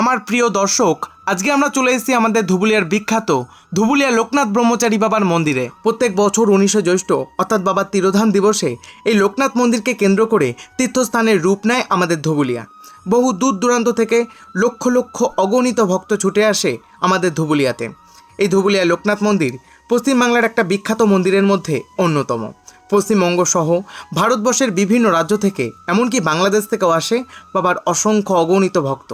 আমার প্রিয় দর্শক, আজকে আমরা চলে এসেছি আমাদের ধুবুলিয়ার বিখ্যাত ধুবুলিয়া লোকনাথ ব্রহ্মচারী বাবার মন্দিরে। প্রত্যেক বছর উনিশে জ্যৈষ্ঠ, অর্থাৎ বাবার তিরোধান দিবসে এই লোকনাথ মন্দিরকে কেন্দ্র করে তীর্থস্থানের রূপ নেয় আমাদের ধুবুলিয়া। বহু দূর দূরান্ত থেকে লক্ষ লক্ষ অগণিত ভক্ত ছুটে আসে আমাদের ধুবুলিয়াতে। এই ধুবুলিয়া লোকনাথ মন্দির পশ্চিমবাংলার একটা বিখ্যাত মন্দিরের মধ্যে অন্যতম। পশ্চিমবঙ্গ সহ ভারতবর্ষের বিভিন্ন রাজ্য থেকে, এমনকি বাংলাদেশ থেকেও আসে বাবার অসংখ্য অগণিত ভক্ত।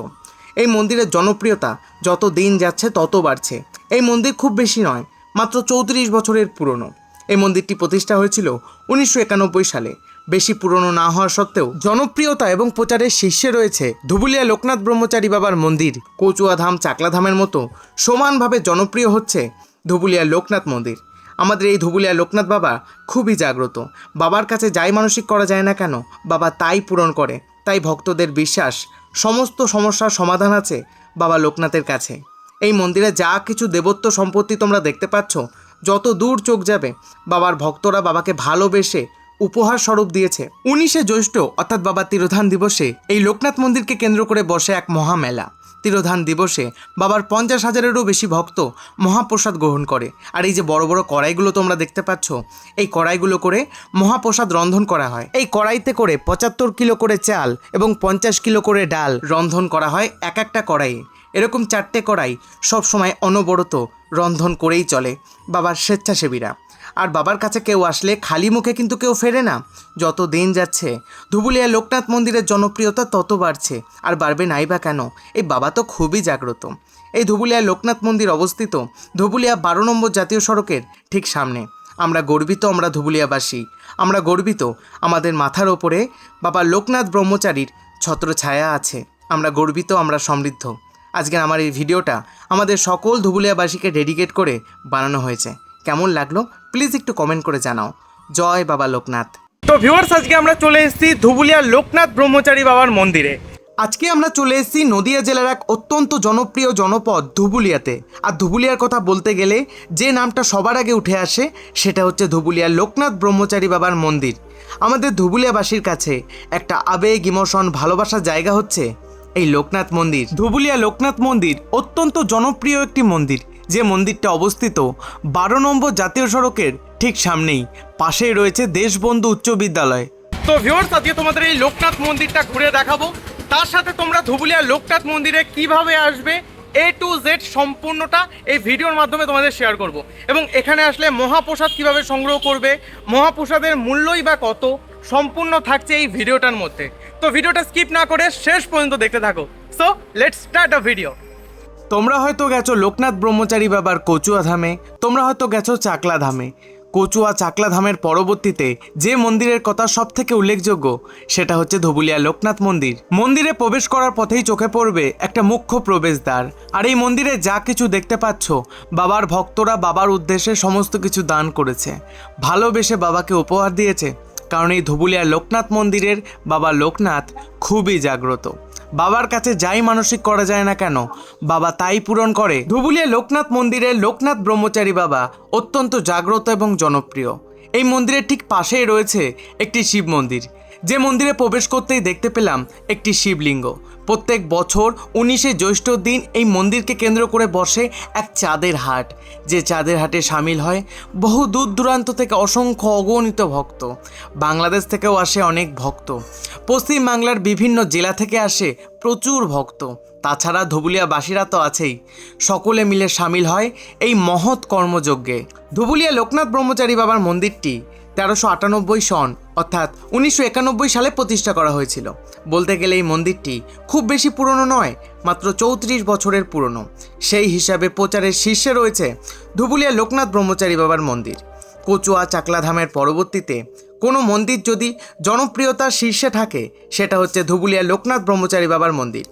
এই মন্দিরের জনপ্রিয়তা যত দিন যাচ্ছে তত বাড়ছে। এই মন্দির খুব বেশি নয়, মাত্র চৌত্রিশ বছরের পুরনো। এই মন্দিরটি প্রতিষ্ঠা হয়েছিল উনিশশো একানব্বই সালে। বেশি পুরনো না হওয়া সত্ত্বেও জনপ্রিয়তা এবং প্রচারের শীর্ষে রয়েছে ধুবুলিয়া লোকনাথ ব্রহ্মচারী বাবার মন্দির। কচুয়া ধাম চাকলা ধামের মতো সমানভাবে জনপ্রিয় হচ্ছে ধুবুলিয়া লোকনাথ মন্দির। আমাদের এই ধুবুলিয়া লোকনাথ বাবা খুবই জাগ্রত। বাবার কাছে যাই মানসিক করা যায় না কেন, বাবা তাই পূরণ করে, তাই ভক্তদের বিশ্বাস সমস্ত সমস্যার সমাধান আছে বাবা লোকনাথের কাছে। এই মন্দিরে যা কিছু দেবত্ব সম্পত্তি তোমরা দেখতে পাচ্ছ, যত দূর চোখ যাবে, বাবার ভক্তরা বাবাকে ভালোবেসে উপহার স্বরূপ দিয়েছে। উনিশে জ্যৈষ্ঠ, অর্থাৎ বাবার তিরোধান দিবসে, এই লোকনাথ মন্দিরকে কেন্দ্র করে বসে এক মহামেলা। তিরোধান দিবসে বাবার পঞ্চাশ হাজারেরও বেশি ভক্ত মহাপ্রসাদ গ্রহণ করে। আর এই যে বড় বড় কড়াইগুলো তোমরা দেখতে পাচ্ছ, এই কড়াইগুলো করে মহাপ্রসাদ রন্ধন করা হয়। এই কড়াইতে করে পঁচাত্তর কিলো করে চাল এবং পঞ্চাশ কিলো করে ডাল রন্ধন করা হয় এক একটা কড়াইয়ে। এরকম চারটে কড়াই সবসময় অনবরত রন্ধন করেই চলে বাবার স্বেচ্ছাসেবীরা। আর বাবার কাছে কেউ আসলে খালি মুখে কিন্তু কেউ ফেরে না। যত দিন যাচ্ছে ধুবুলিয়া লোকনাথ মন্দিরের জনপ্রিয়তা তত বাড়ছে। আর বাড়বে নাই বা কেন? এই বাবা তো খুবই জাগ্রত। এই ধুবুলিয়া লোকনাথ মন্দির অবস্থিত ধুবুলিয়া বারো নম্বর জাতীয় সড়কের ঠিক সামনে। আমরা গর্বিত আমরা ধুবুলিয়াবাসী। আমরা গর্বিত আমাদের মাথার ওপরে বাবা লোকনাথ ব্রহ্মচারীর ছত্রছায়া আছে। আমরা গর্বিত, আমরা সমৃদ্ধ। আজকের আমার এই ভিডিওটা আমাদের সকল ধুবুলিয়াবাসীকে ডেডিকেট করে বানানো হয়েছে। কেমন লাগল? প্লিজ একটু কমেন্ট করে জানাও। জয় বাবা লোকনাথ। তো ভিউয়ার্স আজকে আমরা চলে এসেছি ধুবুলিয়া লোকনাথ ব্রহ্মচারী বাবার মন্দিরে। আজকে আমরা চলে এসেছি নদিয়া জেলার এক অত্যন্ত জনপ্রিয় জনপদ ধুবুলিয়াতে। আর ধুবুলিয়ার কথা বলতে গেলে যে নামটা সবার আগে উঠে আসে সেটা হচ্ছে ধুবুলিয়ার লোকনাথ ব্রহ্মচারী বাবার মন্দির। আমাদের ধুবুলিয়াবাসীর কাছে একটা আবেগ ইমোশন ভালোবাসার জায়গা হচ্ছে এই লোকনাথ মন্দির। ধুবুলিয়া লোকনাথ মন্দির অত্যন্ত জনপ্রিয় একটি মন্দির। যে মন্দিরটা অবস্থিত বারো নম্বর জাতীয় সড়কের ঠিক সামনেই, পাশেই রয়েছে দেশবন্ধু উচ্চ বিদ্যালয়। তো ভিউয়ার্স আজকে তোমাদের এই লোকনাথ মন্দিরটা ঘুরে দেখাবো। তার সাথে তোমরা ধুবুলিয়া লোকনাথ মন্দিরে কীভাবে আসবে এ টু জেড সম্পূর্ণটা এই ভিডিওর মাধ্যমে তোমাদের শেয়ার করব। এবং এখানে আসলে মহাপ্রসাদ কীভাবে সংগ্রহ করবে, মহাপ্রসাদের মূল্যই বা কত, সম্পূর্ণ থাকছে এই ভিডিওটার মধ্যে। তো ভিডিওটা স্কিপ না করে শেষ পর্যন্ত দেখতে থাকো। So let's start a video তোমরা হয়তো গেছো লোকনাথ ব্রহ্মচারী বাবার কচুয়া ধামে, তোমরা হয়তো গেছো চাকলা ধামে। কচুয়া চাকলা ধামের পরবর্তীতে যে মন্দিরের কথা সব থেকে উল্লেখযোগ্য, সেটা হচ্ছে ধবুলিয়া লোকনাথ মন্দির। মন্দিরে প্রবেশ করার পথেই চোখে পড়বে একটা মুখ্য প্রবেশদ্বার। আর এই মন্দিরে যা কিছু দেখতে পাচ্ছ, বাবার ভক্তরা বাবার উদ্দেশ্যে সমস্ত কিছু দান করেছে। ভালোবেসে বাবাকে উপহার দিয়েছে, কারণ এই ধবুলিয়া লোকনাথ মন্দিরের বাবা লোকনাথ খুবই জাগ্রত। বাবার কাছে যাই মানসিক করা যায় না কেন? বাবা তাই পূরণ করে। ধুবুলিয়া লোকনাথ মন্দিরের লোকনাথ ব্রহ্মচারী বাবা অত্যন্ত জাগ্রত এবং জনপ্রিয়। এই মন্দিরের ঠিক পাশেই রয়েছে একটি শিব মন্দির। যে মন্দিরে প্রবেশ করতেই দেখতে পেলাম একটি শিবলিঙ্গ। প্রত্যেক বছর উনিশে জ্যৈষ্ঠ দিন এই মন্দিরকে কেন্দ্র করে বসে এক চাঁদের হাট। যে চাঁদের হাটে সামিল হয় বহু দূর দূরান্ত থেকে অসংখ্য অগণিত ভক্ত। বাংলাদেশ থেকেও আসে অনেক ভক্ত। পশ্চিম বাংলার বিভিন্ন জেলা থেকে আসে প্রচুর ভক্ত। তাছাড়া ধুবুলিয়াবাসীরা তো আছেই। সকলে মিলে সামিল হয় এই মহৎ কর্মযজ্ঞে। ধুবুলিয়া লোকনাথ ব্রহ্মচারী বাবার মন্দিরটি তেরোশো আটানব্বই সন, অর্থাৎ উনিশশো একানব্বই সালে প্রতিষ্ঠা করা হয়েছিল। বলতে গেলে এই মন্দিরটি খুব বেশি পুরনো নয়, মাত্র চৌত্রিশ বছরের পুরনো। সেই হিসাবে প্রচারের শীর্ষে রয়েছে ধুবুলিয়া লোকনাথ ব্রহ্মচারী বাবার মন্দির। কচুয়া চাকলাধামের পরবর্তীতে কোনো মন্দির যদি জনপ্রিয়তার শীর্ষে থাকে, সেটা হচ্ছে ধুবুলিয়া লোকনাথ ব্রহ্মচারী বাবার মন্দির।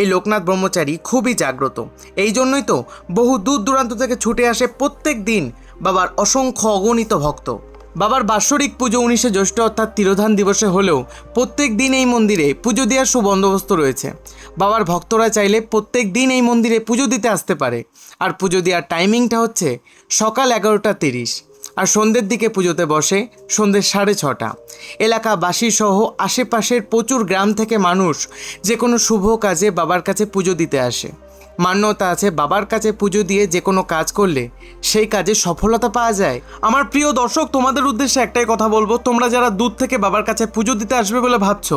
এই লোকনাথ ব্রহ্মচারী খুবই জাগ্রত। এই জন্যই তো বহু দূর দূরান্ত থেকে ছুটে আসে প্রত্যেক দিন বাবার অসংখ্য অগণিত ভক্ত। বাবার বাৎসরিক পুজো উনিশে জ্যৈষ্ঠ অর্থাৎ তিরোধান দিবসে হলেও প্রত্যেক দিন এই মন্দিরে পুজো দেওয়ার সুবন্দোবস্ত রয়েছে। বাবার ভক্তরা চাইলে প্রত্যেক দিন এই মন্দিরে পুজো দিতে আসতে পারে। আর পুজো দেওয়ার টাইমিংটা হচ্ছে সকাল এগারোটা তিরিশ আর সন্ধ্যের দিকে পুজোতে বসে সন্ধ্যে সাড়ে ছটা। এলাকাবাসী সহ আশেপাশের প্রচুর গ্রাম থেকে মানুষ যে কোনো শুভ কাজে বাবার কাছে পুজো দিতে আসে। মান্যতা আছে, বাবার কাছে পুজো দিয়ে যে কোনো কাজ করলে সেই কাজে সফলতা পাওয়া যায়। আমার প্রিয় দর্শক, তোমাদের উদ্দেশ্যে একটাই কথা বলব, তোমরা যারা দূর থেকে বাবার কাছে পুজো দিতে আসবে বলে ভাবছ,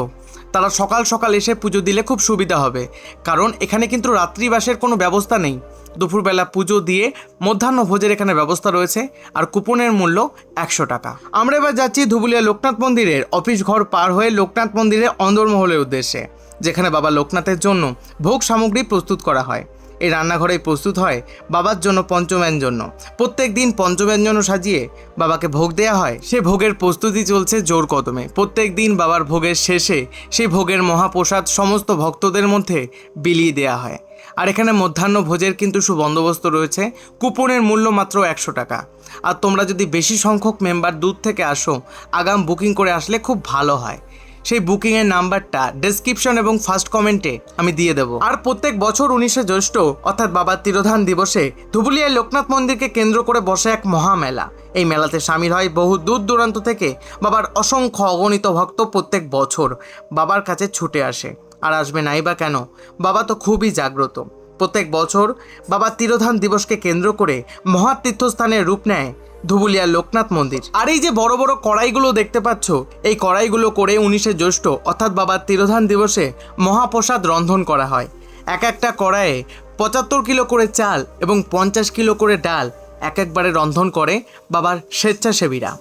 তারা সকাল সকাল এসে পুজো দিলে খুব সুবিধা হবে। কারণ এখানে কিন্তু রাত্রিবাসের কোনো ব্যবস্থা নেই। দুপুরবেলা পুজো দিয়ে মধ্যাহ্ন ভোজের এখানে ব্যবস্থা রয়েছে, আর কুপনের মূল্য একশো টাকা। আমরা এবার যাচ্ছি ধুবুলিয়া লোকনাথ মন্দিরের অফিস ঘর পার হয়ে লোকনাথ মন্দিরের অন্দরমহলের উদ্দেশ্যে। যেখানে বাবা লোকনাথের জন্য ভোগ সামগ্রী প্রস্তুত করা হয়। এই রান্নাঘরেই প্রস্তুত হয় বাবার জন্য পঞ্চব্যঞ্জন প্রত্যেক দিন পঞ্চব্যঞ্জন সাজিয়ে বাবাকে ভোগ দেওয়া হয়। সে ভোগের প্রস্তুতি চলছে জোর কদমে। প্রত্যেক দিন বাবার ভোগের শেষে সেই ভোগের মহাপ্রসাদ সমস্ত ভক্তদের মধ্যে বিলিয়ে দেওয়া হয়। আর এখানে মধ্যাহ্ন ভোজের কিন্তু সুবন্দোবস্ত রয়েছে। কুপনের মূল্য মাত্র একশো টাকা। আর তোমরা যদি বেশি সংখ্যক মেম্বার দূর থেকে আসো, আগাম বুকিং করে আসলে খুব ভালো হয়। সেই বুকিংয়ের নাম্বারটা ডেসক্রিপশন এবং ফার্স্ট কমেন্টে আমি দিয়ে দেবো। আর প্রত্যেক বছর উনিশে জ্যৈষ্ঠ, অর্থাৎ বাবার তিরোধান দিবসে, ধুবুলিয়ার লোকনাথ মন্দিরকে কেন্দ্র করে বসে এক মহামেলা। এই মেলাতে সামিল হয় বহু দূর দূরান্ত থেকে বাবার অসংখ্য অগণিত ভক্ত প্রত্যেক বছর। বাবার কাছে ছুটে আসে। আর আসবে নাই বা কেন? বাবা তো খুবই জাগ্রত। প্রত্যেক বছর বাবা তিরোধান দিবসকে কেন্দ্র করে মহাতীর্থস্থানের রূপ নেয় ধুবুলিয়ার লোকনাথ মন্দির। আর এই যে বড় বড় কড়াইগুলো দেখতে পাচ্ছ, এই কড়াইগুলো করে উনিশে জ্যৈষ্ঠ অর্থাৎ বাবার তিরোধান দিবসে মহাপ্রসাদ রন্ধন করা হয়। এক একটা কড়াইয়ে পঁচাত্তর কিলো করে চাল এবং পঞ্চাশ কিলো করে ডাল এক একবারে রন্ধন করে বাবার স্বেচ্ছাসেবীরা।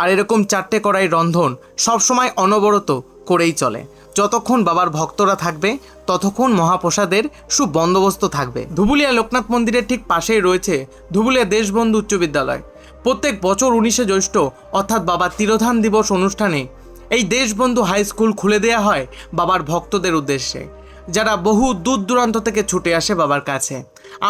আর এরকম চারটে কড়াই রন্ধন সবসময় অনবরত করেই চলে। যতক্ষণ বাবার ভক্তরা থাকবে, ততক্ষণ মহাপ্রসাদের সুবন্দোবস্ত থাকবে। ধুবুলিয়া লোকনাথ মন্দিরের ঠিক পাশেই রয়েছে ধুবুলিয়া দেশবন্ধু উচ্চ বিদ্যালয়। প্রত্যেক বছর উনিশে জ্যৈষ্ঠ, অর্থাৎ বাবার তিরোধান দিবস অনুষ্ঠানে এই দেশবন্ধু হাই স্কুল খুলে দেওয়া হয় বাবার ভক্তদের উদ্দেশ্যে, যারা বহু দূর দূরান্ত থেকে ছুটে আসে বাবার কাছে।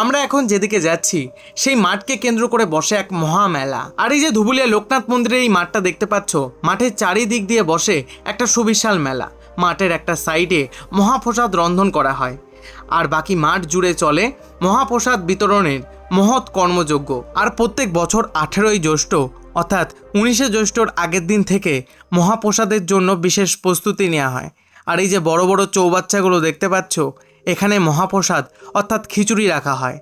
আমরা এখন যেদিকে যাচ্ছি, সেই মাঠকে কেন্দ্র করে বসে এক মহামেলা। আর এই যে ধুবুলিয়া লোকনাথ মন্দিরের এই মাঠটা দেখতে পাচ্ছ, মাঠের চারিদিক দিয়ে বসে একটা সুবিশাল মেলা। মাঠের একটা সাইডে মহাপ্রসাদ রন্ধন করা হয়। আর বাকি মাঠ জুড়ে চলে মহাপ্রসাদ বিতরণের মহৎ কর্মযজ্ঞ। আর প্রত্যেক বছর আঠেরোই জ্যৈষ্ঠ, অর্থাৎ উনিশে জ্যৈষ্ঠর আগের দিন থেকে মহাপ্রসাদের জন্য বিশেষ প্রস্তুতি নেওয়া হয়। আর এই যে বড় বড় চৌবাচ্চাগুলো দেখতে পাচ্ছ, এখানে মহাপ্রসাদ, অর্থাৎ খিচুড়ি রাখা হয়।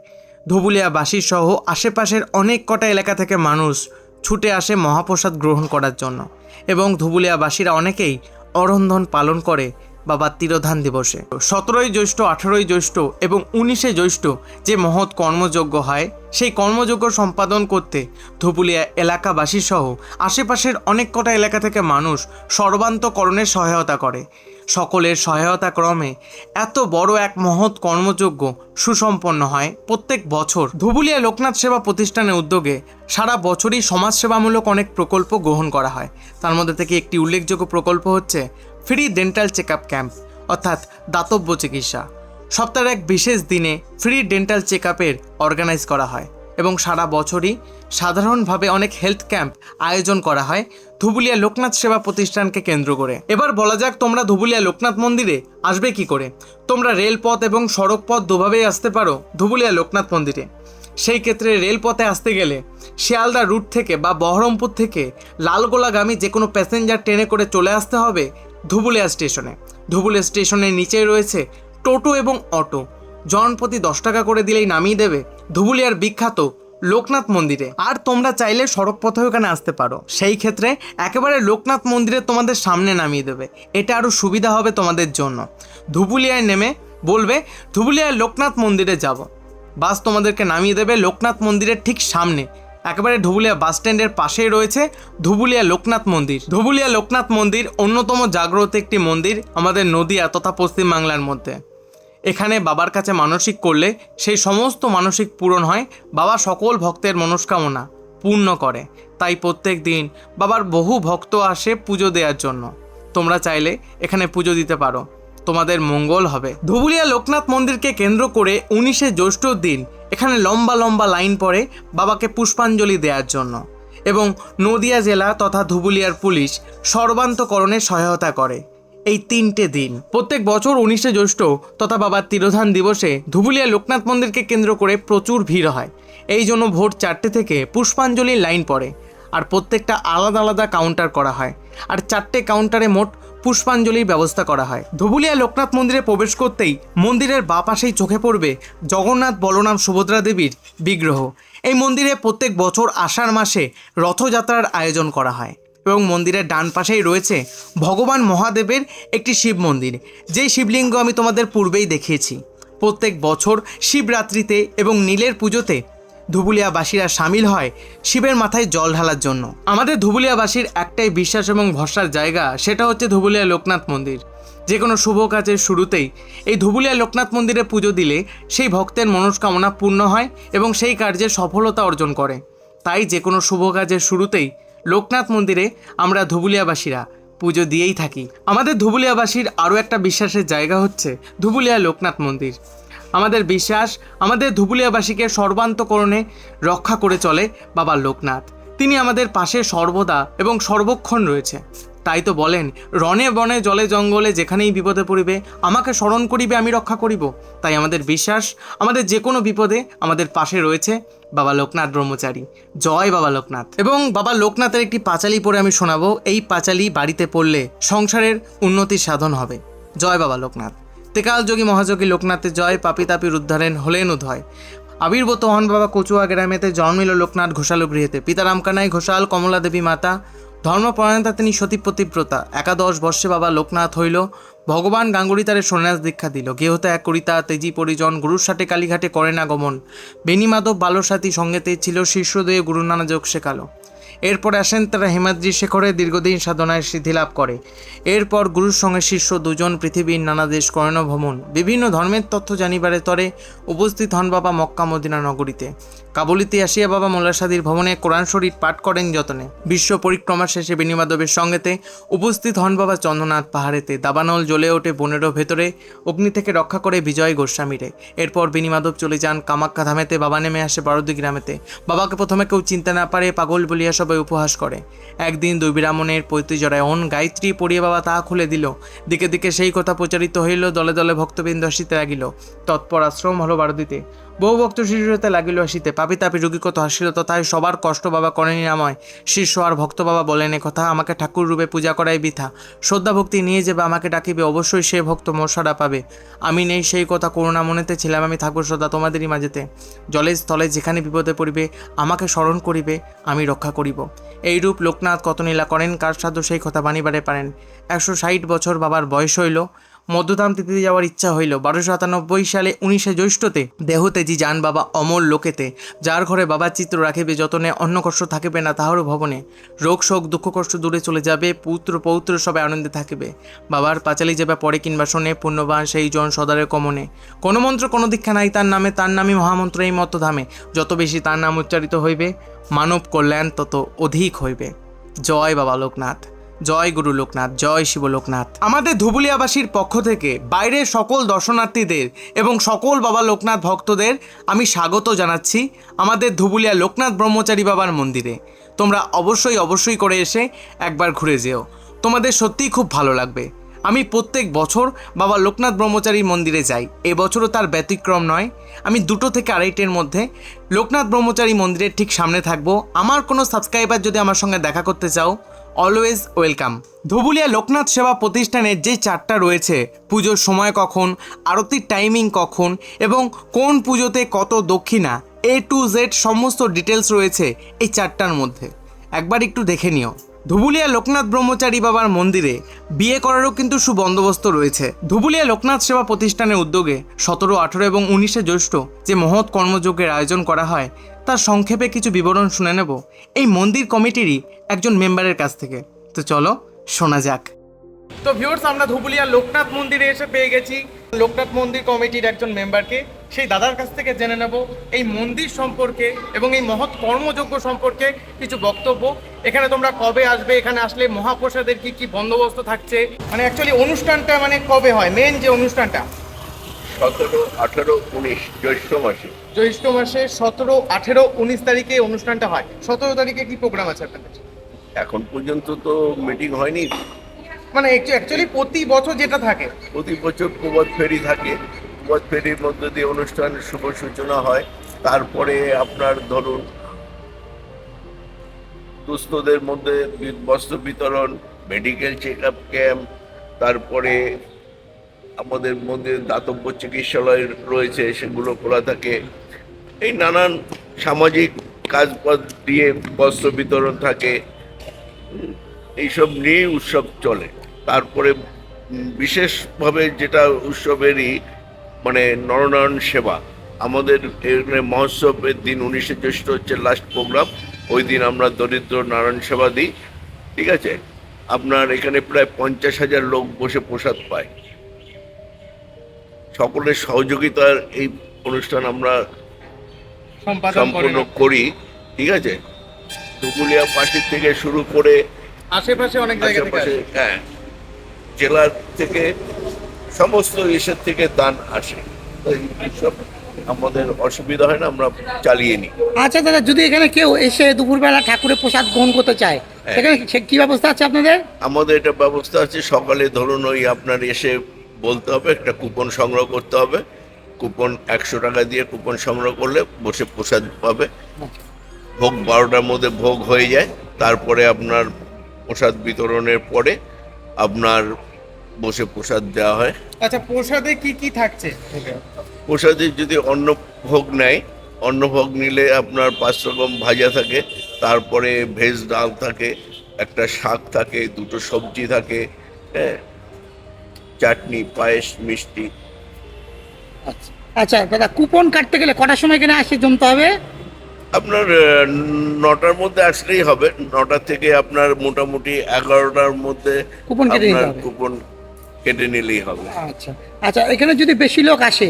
ধুবুলিয়াবাসী সহ আশেপাশের অনেক কটা এলাকা থেকে মানুষ ছুটে আসে মহাপ্রসাদ গ্রহণ করার জন্য। এবং ধুবুলিয়াবাসীরা অনেকেই অরন্ধন পালন করে বাবা তিরোধান দিবসে। সতেরোই জ্যৈষ্ঠ, আঠেরোই জ্যৈষ্ঠ এবং উনিশে জ্যৈষ্ঠ যে মহৎ কর্মযজ্ঞ হয়, সেই কর্মযজ্ঞ সম্পাদন করতে ধুপুলিয়া এলাকাবাসী সহ আশেপাশের অনেক কটা এলাকা থেকে মানুষ সর্বান্তকরণের সহায়তা করে। সকলের সহায়তা ক্রমে এত বড় এক মহৎ কর্মযজ্ঞ সুসম্পন্ন হয় প্রত্যেক বছর। ধুবুলিয়া লোকনাথ সেবা প্রতিষ্ঠানের উদ্যোগে সারা বছরই সমাজসেবামূলক অনেক প্রকল্প গ্রহণ করা হয়। তার মধ্যে থেকে একটি উল্লেখযোগ্য প্রকল্প হচ্ছে free dental check up camp, অর্থাৎ দাতব্য চিকিৎসা। সপ্তাহের এক বিশেষ দিনে ফ্রি ডেন্টাল চেক আপের অর্গানাইজ করা হয় এবং সারা বছরই সাধারণভাবে অনেক হেলথ ক্যাম্প আয়োজন করা হয়। ধুবুলিয়া লোকনাথ সেবা প্রতিষ্ঠানকে কেন্দ্র করে। এবার বলা যাক তোমরা ধুবুলিয়া লোকনাথ মন্দিরে আসবে কি করে। তোমরা রেলপথ এবং সড়ক পথ দুভাবেই আসতে পারো ধুবুলিয়া লোকনাথ মন্দিরে। সেই ক্ষেত্রে রেলপথে আসতে গেলে শিয়ালদা রুট থেকে বা বহরমপুর থেকে লালগোলাগামী যে কোনো প্যাসেঞ্জার ট্রেনে করে চলে আসতে হবে ধুবুলিয়া স্টেশনে। ধুবুলিয়া স্টেশনের নিচেই রয়েছে টোটো এবং অটো। জনপ্রতি দশ টাকা করে দিলেই নামিয়ে দেবে ধুবুলিয়ার বিখ্যাত লোকনাথ মন্দিরে। আর তোমরা চাইলে সড়ক পথেও এখানে আসতে পারো। সেই ক্ষেত্রে একেবারে লোকনাথ মন্দিরে তোমাদের সামনে নামিয়ে দেবে। এটা আরও সুবিধা হবে তোমাদের জন্য। ধুবুলিয়ায় নেমে বলবে ধুবুলিয়ায় লোকনাথ মন্দিরে যাব। বাস তোমাদেরকে নামিয়ে দেবে লোকনাথ মন্দিরের ঠিক সামনে। একেবারে ধুবুলিয়া বাস স্ট্যান্ডের পাশেই রয়েছে ধুবুলিয়া লোকনাথ মন্দির। ধুবুলিয়া লোকনাথ মন্দির অন্যতম জাগ্রত একটি মন্দির আমাদের নদিয়া তথা পশ্চিমবাংলার মধ্যে। এখানে বাবার কাছে মানসিক করলে সেই সমস্ত মানসিক পূরণ হয়, বাবা সকল ভক্তের মনস্কামনা পূর্ণ করে। তাই প্রত্যেক দিন বাবার বহু ভক্ত আসে পুজো দেওয়ার জন্য। তোমরা চাইলে এখানে পুজো দিতে পারো। তোমাদের মঙ্গল হবে। ধুবুলিয়া লোকনাথ মন্দিরকে কেন্দ্র করে উনিশে জ্যৈষ্ঠর দিন এখানে লম্বা লম্বা লাইন পড়ে বাবাকে পুষ্পাঞ্জলি দেওয়ার জন্য এবং নদিয়া জেলা তথা ধুবুলিয়ার পুলিশ সর্বান্তকরণে সহায়তা করে। এই তিনটে দিন। প্রত্যেক বছর উনিশে জ্যৈষ্ঠ তথা বাবার তিরোধান দিবসে ধুবুলিয়া লোকনাথ মন্দিরকে কেন্দ্র করে প্রচুর ভিড় হয়। এই জন্য ভোর চারটে থেকে পুষ্পাঞ্জলির লাইন পড়ে আর প্রত্যেকটা আলাদা আলাদা কাউন্টার করা হয় আর চারটে কাউন্টারে মোট পুষ্পাঞ্জলির ব্যবস্থা করা হয়। ধুবুলিয়া লোকনাথ মন্দিরে প্রবেশ করতেই মন্দিরের বাঁ পাশেই চোখে পড়বে জগন্নাথ বলরাম সুভদ্রা দেবীর বিগ্রহ। এই মন্দিরে প্রত্যেক বছর আষাঢ় মাসে রথযাত্রার আয়োজন করা হয়। এবং মন্দিরের ডান পাশেই রয়েছে ভগবান মহাদেবের একটি শিব মন্দির। যেই শিবলিঙ্গ আমি তোমাদের পূর্বেই দেখিয়েছি। প্রত্যেক বছর শিবরাত্রিতে এবং নীলের পুজোতে ধুবুলিয়াবাসীরা সামিল হয় শিবের মাথায় জল ঢালার জন্য। আমাদের ধুবুলিয়াবাসীর একটাই বিশ্বাস এবং ভরসার জায়গা সেটা হচ্ছে ধুবুলিয়া লোকনাথ মন্দির। যে কোনো শুভ কাজের শুরুতেই এই ধুবুলিয়া লোকনাথ মন্দিরে পুজো দিলে সেই ভক্তের মনস্কামনা পূর্ণ হয় এবং সেই কার্যে সফলতা অর্জন করে। তাই যে কোনো শুভ কাজের শুরুতেই লোকনাথ মন্দিরে আমরা ধুবুলিয়াবাসীরা পুজো দিয়েই থাকি। আমাদের ধুবুলিয়াবাসীর আরও একটা বিশ্বাসের জায়গা হচ্ছে ধুবুলিয়া লোকনাথ মন্দির। আমাদের বিশ্বাস আমাদের ধুবুলিয়াবাসীকে সর্বান্তকরণে রক্ষা করে চলে বাবা লোকনাথ। তিনি আমাদের পাশে সর্বদা এবং সর্বক্ষণ রয়েছে। তাই তো বলেন রনে বনে জলে জঙ্গলে যেখানেই বিপদে পড়িবে, আমাকে স্মরণ করিবে, আমি রক্ষা করিব। তাই আমাদের বিশ্বাস, আমাদের যে কোনো বিপদে আমাদের পাশে রয়েছে বাবা লোকনাথ ব্রহ্মচারী। জয় বাবা লোকনাথ। এবং বাবা লোকনাথের একটি পাঁচালি পড়ে আমি শোনাবো, এই পাঁচালি বাড়িতে পড়লে সংসারের উন্নতি সাধন হবে। জয় বাবা লোকনাথ। তেকাল যোগী মহাযোগী লোকনাথে জয়, পাপি তাপির উদ্ধারেন হলেন উদয়। আবির্ভূত হন বাবা কচুয়া গ্রামেতে, জন্মিল লোকনাথ ঘোষাল গৃহেতে পিতা রামকানাই ঘোষাল কমলা দেবী মাতা ধর্মপরায়ণতা তিনি সতী প্রতিব্রতা একাদশ বর্ষে বাবা লোকনাথ হইল। ভগবান গাঙ্গুলি তারে সন্ন্যাস দীক্ষা দিল। গেহতে এক করিতা তেজি পরিজন গুরুর সাথে কালীঘাটে করে না গমন। বেণীমাধব বালসাথী সঙ্গেতে ছিল শীর্ষদয়ে গুরু নানা যোগ শেখালো। এরপর আসেন তারা হিমাদ্রি শেখরে দীর্ঘদিন সাধনায় সিদ্ধি লাভ করে। এরপর গুরুর সঙ্গে শিষ্য দুজন পৃথিবীর নানা দেশ করেন ভ্রমণ। বিভিন্ন ধর্মের তথ্য জানিবারে তরে উপস্থিত হন বাবা মক্কা মদিনা নগরীতে। কাবুলিতে আসিয়া বাবা মোল্লাসাদির ভবনে কোরআন শরীফ পাঠ করেন যতনে। বিশ্ব পরিক্রমা শেষে বিনিমাদবের সঙ্গেতে উপস্থিত হন বাবা চন্দ্রনাথ পাহাড়েতে। দাবানল জ্বলে ওঠে বনেরও ভেতরে, অগ্নি থেকে রক্ষা করে বিজয় গোস্বামীরে। এরপর বিনিমাধব চলে যান কামাক্কা ধামেতে, বাবা নেমে আসে বারোদি গ্রামেতে। বাবাকে প্রথমে কেউ চিনতে না পারে, পাগল বলিয়া সবাই উপহাস করে। একদিন দুই বিরামনের পৈতৃ জড়ায় অন গায়ত্রী পড়িয়ে বাবা তা খুলে দিল। দিকে দিকে সেই কথা প্রচারিত হইল, দলে দলে ভক্তবৃন্দ আসিতে লাগিল। তৎপর আশ্রম হলো বারোদিতে। বহু ভক্ত শিশুতে লাগিল আসিতে পাপি তাপি রোগী কত হাসিল তথায় সবার কষ্ট বাবা করে নিরাময়। শিষ্য আর ভক্ত বাবা বলেন কথা আমাকে ঠাকুর রূপে পূজা করাই বৃথা। শ্রদ্ধা ভক্তি নিয়ে যাবে আমাকে ডাকিবে, অবশ্যই সে ভক্ত মর্যাদা পাবে। আমি নেই সেই কথা করুণা মনেতে ছিলাম আমি ঠাকুর শ্রদ্ধা তোমাদেরই মাঝেতে। জলে স্থলে যেখানে বিপদে পড়িবে, আমাকে স্মরণ করিবে, আমি রক্ষা করিব। এইরূপ লোকনাথ কত নীলা করেন, কার সাধ্য সেই কথা বানিবারে পারেন। একশো ষাট বছর বাবার বয়স হইল মধ্যধাম তিথিতে যাওয়ার ইচ্ছা হইল। বারোশো সাতানব্বই সালে উনিশে জ্যৈষ্ঠতে দেহতেজি যান বাবা অমর লোকেতে, যার ঘরে বাবার চিত্র রাখিবে, যতনে অন্য কষ্ট থাকিবে না তাহারও ভবনে। রোগ, শোক, দুঃখ, কষ্ট দূরে চলে যাবে, পুত্র, পৌত্র সবাই আনন্দে থাকিবে। বাবার পাঁচালি যাবে পরে কিংবা শোনে, পুণ্যবান সেই জন সদারের কমনে। কোনো মন্ত্র, কোনো দীক্ষা নাই তার নামে, তার নামই মহামন্ত্র এই মত ধামে যত বেশি তার নাম উচ্চারিত হইবে, মানব কল্যাণ তত অধিক হইবে। জয় বাবা লোকনাথ। জয় গুরু লোকনাথ, জয় শিব লোকনাথ। আমাদের ধুবুলিয়াবাসীর পক্ষ থেকে বাইরের সকল দর্শনার্থীদের এবং সকল বাবা লোকনাথ ভক্তদের আমি স্বাগত জানাচ্ছি আমাদের ধুবুলিয়া লোকনাথ ব্রহ্মচারী বাবার মন্দিরে। তোমরা অবশ্যই অবশ্যই করে এসে একবার ঘুরে যেও। তোমাদের সত্যিই খুব ভালো লাগবে। আমি প্রত্যেক বছর বাবা লোকনাথ ব্রহ্মচারী মন্দিরে যাই। এবছরও তার ব্যতিক্রম নয়। আমি দুটো থেকে আড়াইটের মধ্যে লোকনাথ ব্রহ্মচারী মন্দিরের ঠিক সামনে থাকব। আমার কোনো সাবস্ক্রাইবার যদি আমার সঙ্গে দেখা করতে চাও অলওয়েজ ওয়েলকাম ধুবুলিয়া লোকনাথ সেবা প্রতিষ্ঠানের যে চারটা রয়েছে, পুজোর সময় কখন, আরতির টাইমিং কখন, এবং কোন পুজোতে কত দক্ষিণা এ টু জেড সমস্ত ডিটেলস রয়েছে এই চারটার মধ্যে। একবার একটু দেখে নিও। ধুবুলিয়া লোকনাথ ব্রহ্মচারী বাবার মন্দিরে বিয়ে করারও কিন্তু সুবন্দোবস্ত রয়েছে। ধুবুলিয়া লোকনাথ সেবা প্রতিষ্ঠানের উদ্যোগে সতেরো, আঠেরো এবং উনিশে জ্যৈষ্ঠ যে মহৎ কর্মযজ্ঞের আয়োজন করা হয় তার সংক্ষেপে কিছু বিবরণ শুনে নেব। এই মন্দির কমিটিরই একজন মেম্বারের কাছ থেকে। তো চলো শোনা যাক। তো ভিউয়ার্স আমরা ধুবুলিয়া লোকনাথ মন্দিরে এসে পেয়ে গেছি। লোকনাথ মন্দির কমিটির একজন মেম্বারকে। সেই দাদার কাছ থেকে জেনে নেব এই মন্দির সম্পর্কে এবং এই মহৎ কর্মযজ্ঞ সম্পর্কে কিছু বক্তব্য। এখানে তোমরা কবে আসবে এখানে আসলে মহাপ্রসাদের কি কি বন্দোবস্ত থাকছে? মানে অ্যাকচুয়ালি অনুষ্ঠানটা মানে কবে হয়? মেন যে অনুষ্ঠানটা। সতেরো আঠেরো উনিশ জ্যৈষ্ঠ মাসে। জ্যৈষ্ঠ মাসে সতেরো আঠেরো উনিশ তারিখে অনুষ্ঠানটা হয়। সতেরো তারিখে কি প্রোগ্রাম আছে আপনাদের এখন পর্যন্ত তো মিটিং হয়নি। মানে অ্যাকচুয়ালি প্রতি বছর যেটা থাকে। প্রতি বছর প্রবাদ ফেরি থাকে। প্রবাদ ফেরির মধ্যে দিয়ে অনুষ্ঠানের শুভ সূচনা হয়। তারপরে আপনার ধরুন দুস্থদের মধ্যে বস্ত্র বিতরণ মেডিকেল চেক আপ ক্যাম্প তারপরে আমাদের মধ্যে দাতব্য চিকিৎসালয় রয়েছে সেগুলো খোলা থাকে। এই নানান সামাজিক কাজ দিয়ে বস্ত্র বিতরণ থাকে, এইসব নিয়েই উৎসব চলে। তারপরে বিশেষভাবে যেটা উৎসবেরই মানে নরনারায়ণ সেবা, আমাদের এখানে মহোৎসবের দিন উনিশে জ্যৈষ্ঠ হচ্ছে লাস্ট প্রোগ্রাম ওই দিন আমরা দরিদ্র নারায়ণ সেবা দিই, ঠিক আছে? আপনার এখানে প্রায় পঞ্চাশ হাজার লোক বসে প্রসাদ পায়। সকলের সহযোগিতার এই অনুষ্ঠান আমরা সম্পূর্ণ করি ঠিক আছে? দুপুলিয়া পাশের থেকে শুরু করে আশেপাশে অনেক আশেপাশে হ্যাঁ জেলার থেকে সমস্ত ইসের থেকে দান আসে। তো আমাদের অসুবিধা হয় না আমরা চালিয়ে নিই। আচ্ছা দাদা যদি এখানে কেউ এসে দুপুরবেলা ঠাকুরের প্রসাদ গ্রহণ করতে চায় হ্যাঁ। সেখানে সে- কি ব্যবস্থা আছে আপনাদের? আমাদের এটা ব্যবস্থা আছে সকালে ধরুন ওই আপনার এসে বলতে হবে একটা কুপন সংগ্রহ করতে হবে। কুপন একশো টাকা দিয়ে কুপন সংগ্রহ করলে বসে প্রসাদ পাবে। ভোগ বারোটার মধ্যে ভোগ হয়ে যায়। তারপরে আপনার প্রসাদ বিতরণের পরে আপনার বসে প্রসাদ দেওয়া হয়। আচ্ছা প্রসাদে কি কি থাকছে? প্রসাদে যদি অন্ন ভোগ নেয় অন্ন ভোগ নিলে আপনার পাঁচ রকম ভাজা থাকে তারপরে ভেজ ডাল থাকে একটা শাক থাকে দুটো সবজি থাকে হ্যাঁ চাটনি পায়েস মিষ্টি আচ্ছা আচ্ছা দাদা কুপন কাটতে গেলে কটার সময় এখানে আসে জমতে হবে? আপনার নটার মধ্যে আসলেই হবে। নটা থেকে আপনার মোটামুটি এগারোটার মধ্যে কুপন কেটে নিতে হবে। কুপন কেটে নিলেই হবে। আচ্ছা আচ্ছা এখানে যদি বেশি লোক আসে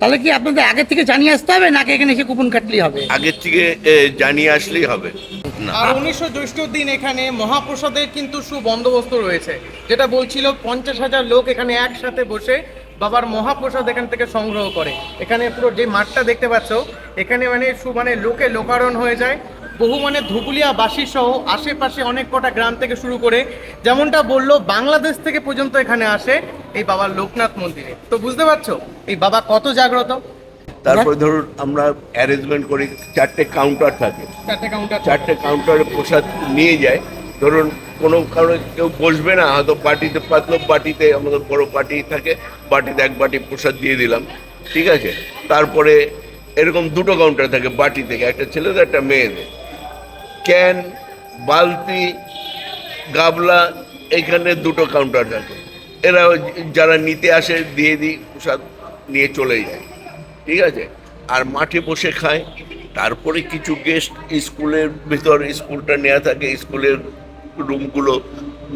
তাহলে কি আপনাদের আগে থেকে জানিয়ে আসতে হবে নাকি এখানে এসে কুপন কাটলেই হবে? আগের থেকে জানিয়ে আসলেই হবে। না। আর উনিশশো জ্যৈষ্ঠ দিন এখানে মহাপ্রসাদের কিন্তু সুবন্দোবস্ত রয়েছে। যেটা বলছিল পঞ্চাশ হাজার লোক এখানে একসাথে বসে বাবার মহাপ্রসাদ এখান থেকে সংগ্রহ করে। এখানে পুরো যে মাঠটা দেখতে পাচ্ছ এখানে মানে সু মানে লোকে লোকারণ হয়ে যায়। বহু মানে ধুবুলিয়া বাসী সহ আশেপাশে অনেক কটা গ্রাম থেকে শুরু করে যেমনটা বলল বাংলাদেশ থেকে পর্যন্ত এখানে আসে এই বাবার লোকনাথ মন্দিরে। তো বুঝতে পারছ? এই বাবা কত জাগ্রত? তারপরে ধরুন আমরা অ্যারেঞ্জমেন্ট করি চারটে কাউন্টার থাকে। চারটে কাউন্টার চারটে কাউন্টারে প্রসাদ নিয়ে যায়। ধরুন কোনো কারণে কেউ বসবে না, হয়তো বাটিতে, পাতলো বাটিতে আমাদের বড় বাটি থাকে, বাটিতে এক বাটি প্রসাদ দিয়ে দিলাম, ঠিক আছে? তারপরে এরকম দুটো কাউন্টার থাকে বাটি থেকে, একটা ছেলেদের একটা মেয়েদের ক্যান, বালতি, গাবলা, এখানে দুটো কাউন্টার থাকে। এরা যারা নিতে আসে দিয়ে দিই, প্রসাদ নিয়ে চলে যায়, ঠিক আছে? আর মাঠে বসে খায়। তারপরে কিছু গেস্ট স্কুলের ভিতর স্কুলটা নেওয়া থাকে, স্কুলের রুমগুলো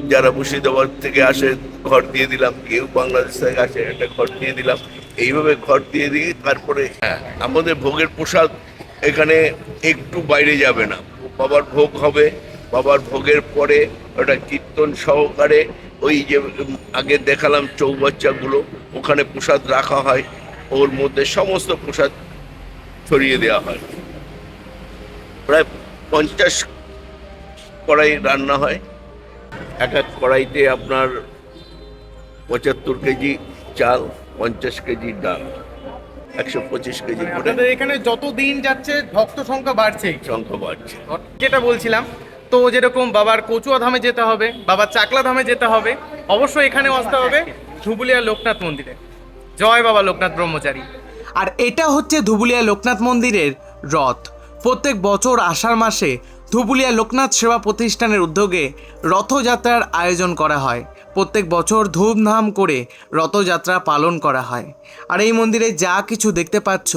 যারা মুর্শিদাবাদ থেকে আসে ঘর দিয়ে দিলাম। কেউ বাংলাদেশ থেকে আসে একটা ঘর দিয়ে দিলাম। এইভাবে ঘর দিয়ে দিয়ে তারপরে হ্যাঁ। আমাদের ভোগের প্রসাদ এখানে একটু বাইরে যাবে না। বাবার ভোগ হবে। বাবার ভোগের পরে ওটা কীর্তন সহকারে ওই যে আগে দেখালাম চৌবাচ্চাগুলো ওখানে প্রসাদ রাখা হয়। ওর মধ্যে সমস্ত প্রসাদ ছড়িয়ে দেওয়া হয়। প্রায় পঞ্চাশ কড়াই রান্না হয়। এক এক কড়াইতে আপনার পঁচাত্তর কেজি চাল পঞ্চাশ কেজি ডাল একশো পঁচিশ কেজি আপনাদের এখানে যত দিন যাচ্ছে ভক্ত সংখ্যা বাড়ছেই সংখ্যা বাড়ছে। যেটা বলছিলাম তো যেরকম বাবার কচুয়া ধামে যেতে হবে বাবার চাকলা ধামে যেতে হবে অবশ্যই এখানেও আসতে হবে ধুবুলিয়া লোকনাথ মন্দিরে। জয় বাবা লোকনাথ ব্রহ্মচারী। আর এটা হচ্ছে ধুবুলিয়া লোকনাথ মন্দিরের রথ। প্রত্যেক বছর আষাঢ় মাসে ধুবুলিয়া লোকনাথ সেবা প্রতিষ্ঠানের উদ্যোগে রথযাত্রার আয়োজন করা হয়। প্রত্যেক বছর ধুমধাম করে রথযাত্রা পালন করা হয়। আর এই মন্দিরে যা কিছু দেখতে পাচ্ছ,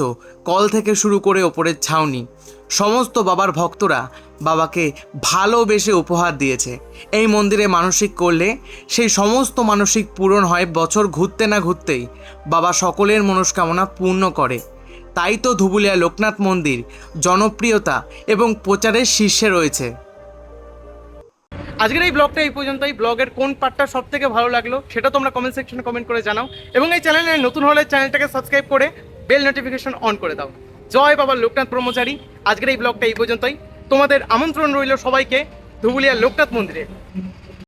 কল থেকে শুরু করে ওপরের ছাউনি, সমস্ত বাবার ভক্তরা বাবাকে ভালোবেসে উপহার দিয়েছে। এই মন্দিরে মানসিক করলে সেই সমস্ত মানসিক পূরণ হয় বছর ঘুরতে না ঘুরতেই। বাবা সকলের মনস্কামনা পূর্ণ করে। তাই তো ধুবুলিয়া লোকনাথ মন্দির জনপ্রিয়তা এবং প্রচারের শীর্ষে রয়েছে। আজকের এই ব্লগটা এই পর্যন্তই। ব্লগের কোন পার্টটা সব থেকে ভালো লাগল সেটা তোমরা কমেন্ট সেকশনে কমেন্ট করে জানাও। এবং এই চ্যানেলে নতুন হলে চ্যানেলটাকে সাবস্ক্রাইব করে বেল নোটিফিকেশন অন করে দাও। জয় বাবা লোকনাথ ব্রহ্মচারী। আজকের এই ব্লগটা এই পর্যন্তই। তোমাদের আমন্ত্রণ রইল সবাইকে ধুবুলিয়া লোকনাথ মন্দিরে।